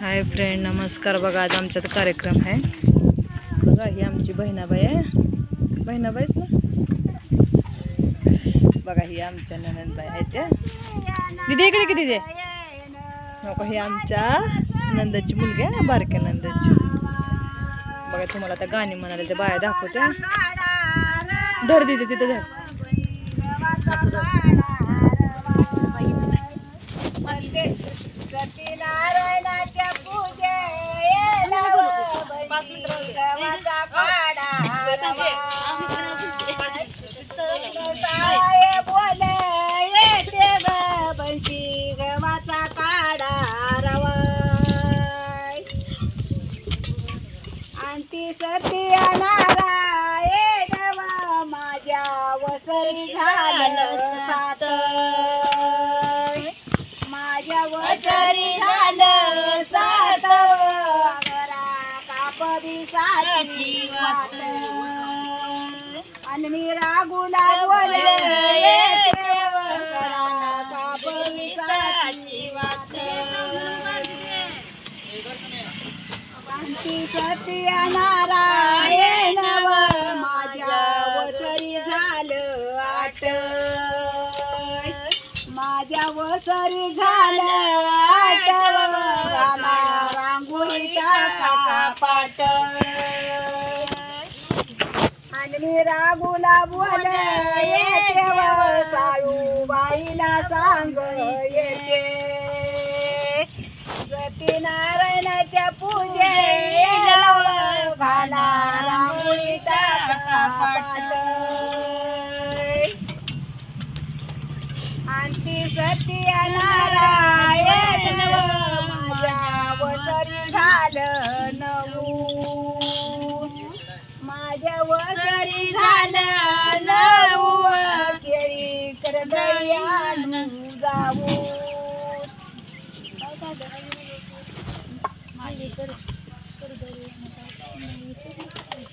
Hi friend नमस्कार. बघा आज आमच्यात कार्यक्रम आहे. बघा ही आमची बहिणाबाई आहे. बहिणाबाईच ना? बघा ही आमच्या ननंदबाई आहेत त्या दिदी इकडे किती दे बघा ही आमच्या नंदाची मुलगी आहे बारक्या नंदाची बघा तुम्हाला आता गाणी म्हणाले त्या बाया दाखवत्या धर दिदी तिथं धर. असं धर सत्यनारायणाच्या पूजेला बंशी गव्हाचा बोले येते बंशी गव्हाचा काढा रवाय आणि ती सत्या नारायण माझ्या वसरी झालं सात माझ्या वसरी सत्य नारायण माझ्या वसरी झालं आट माझ्या वसरी झालं आट रामा रांगोळी टाका पाट आणि मी रागुला बोल येते साळू बाईला सांग येते. सत्यनारायणाच्या पूजे घाला टाका पाट आणि सत्यनारायण आणू जाऊ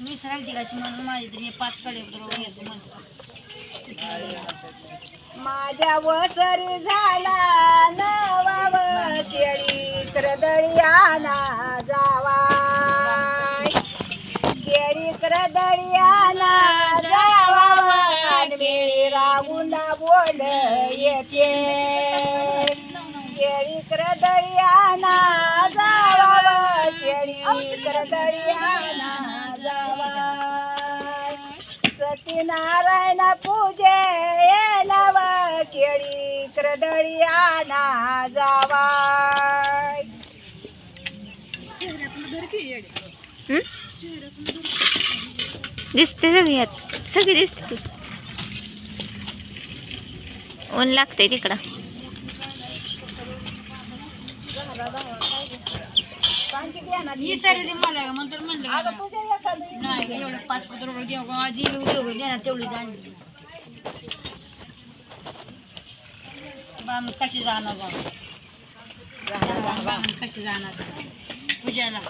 मी सांगते कशी म्हणून माझी तरी पाच कडे बरोबर येतो म्हणतो माझ्या वसरी झाला नवाव केळी करदळी जावा केळी करदळी जावा केळी रागुंडा बोल येते. केळी करदळी आणा जावा केळी करदळी आणा जावा. सत्यनारायण पूजे येलाव केळी क्रदळी आणा जावा दिसते सगळ्यात सगळी दिसते. तेवढी जाणली बाम कशी जाणार कशी जाणार पूजाला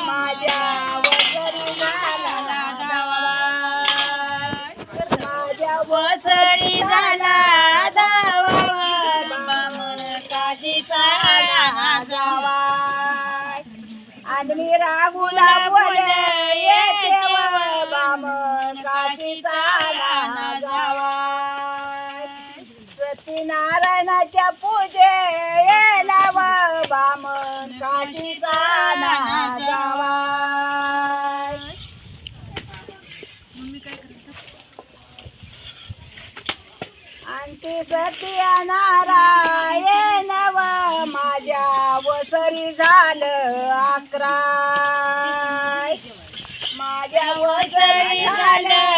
माझ्या झाला काशीचा जावा. आणि रागुला बोल येते काशीचा जावा. सत्यनारायणाच्या पूजे येला बाम काशी काशीचा जावा. जावा आणि सत्यनारायण व माझ्या वसरी झालं अकरा. माझ्या वसरी झालं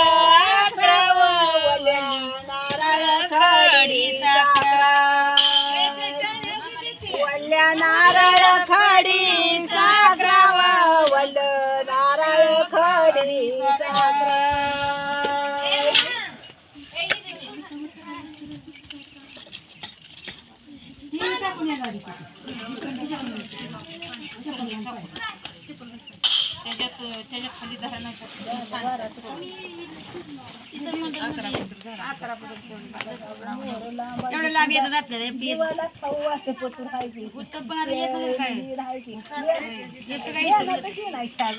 नारळ खडी साखरा नारळ वल नारळ खडी सागरा त्याच्यात त्याच्यात खाली दहा एवढं लांब येतात आपल्याला हे पीठ. काय येतं काय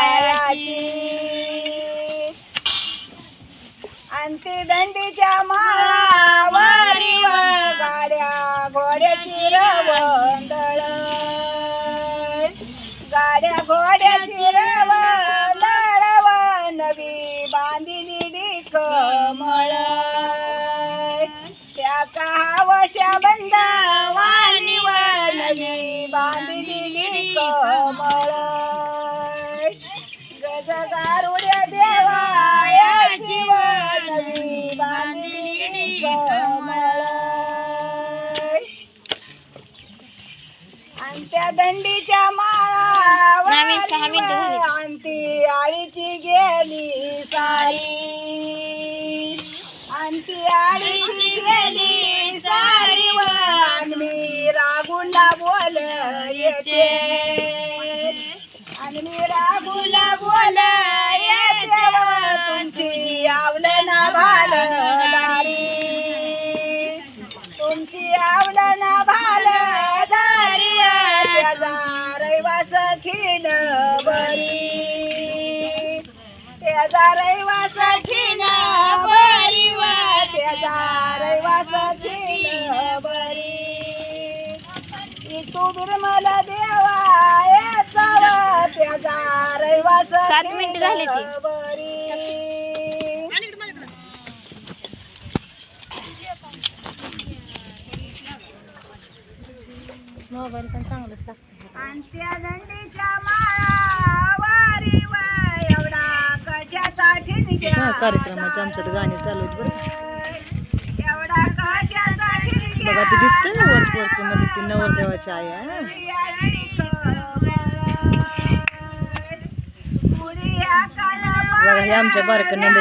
दंडीच्या माळावरी व गाड्या घोड्याची रवंदळ. गाड्या घोड्याची रवंदळव नवी बांधिली कमळ त्या कहावशा बंदावानी व नवी बांधिली कमळ गजगारुड्या देवाया जीवनवी बांधली कमळ आणि त्या दंडीच्या. माळावर अंती आळीची गेली सारी अंती आळीची गेली त्याचा रैवास खीण बरी व त्याचा रैवास खीण बरी तू बिरमल देवा याचा व त्याचा सात मिनिटं झाली ती. बरी मोबाईल पण चांगलंच लागतं. आणि त्या दंडीच्या माळावारी व एवढा कशाचा ठिणग्या हा कार्यक्रमाचे आमच्याकडे गाणी चालू आहेत बरं. बघा ते दिसतं ना वर वरच्या मध्ये ती नवरदेवाची आई आहे बघा हे आमच्या बारकं नंद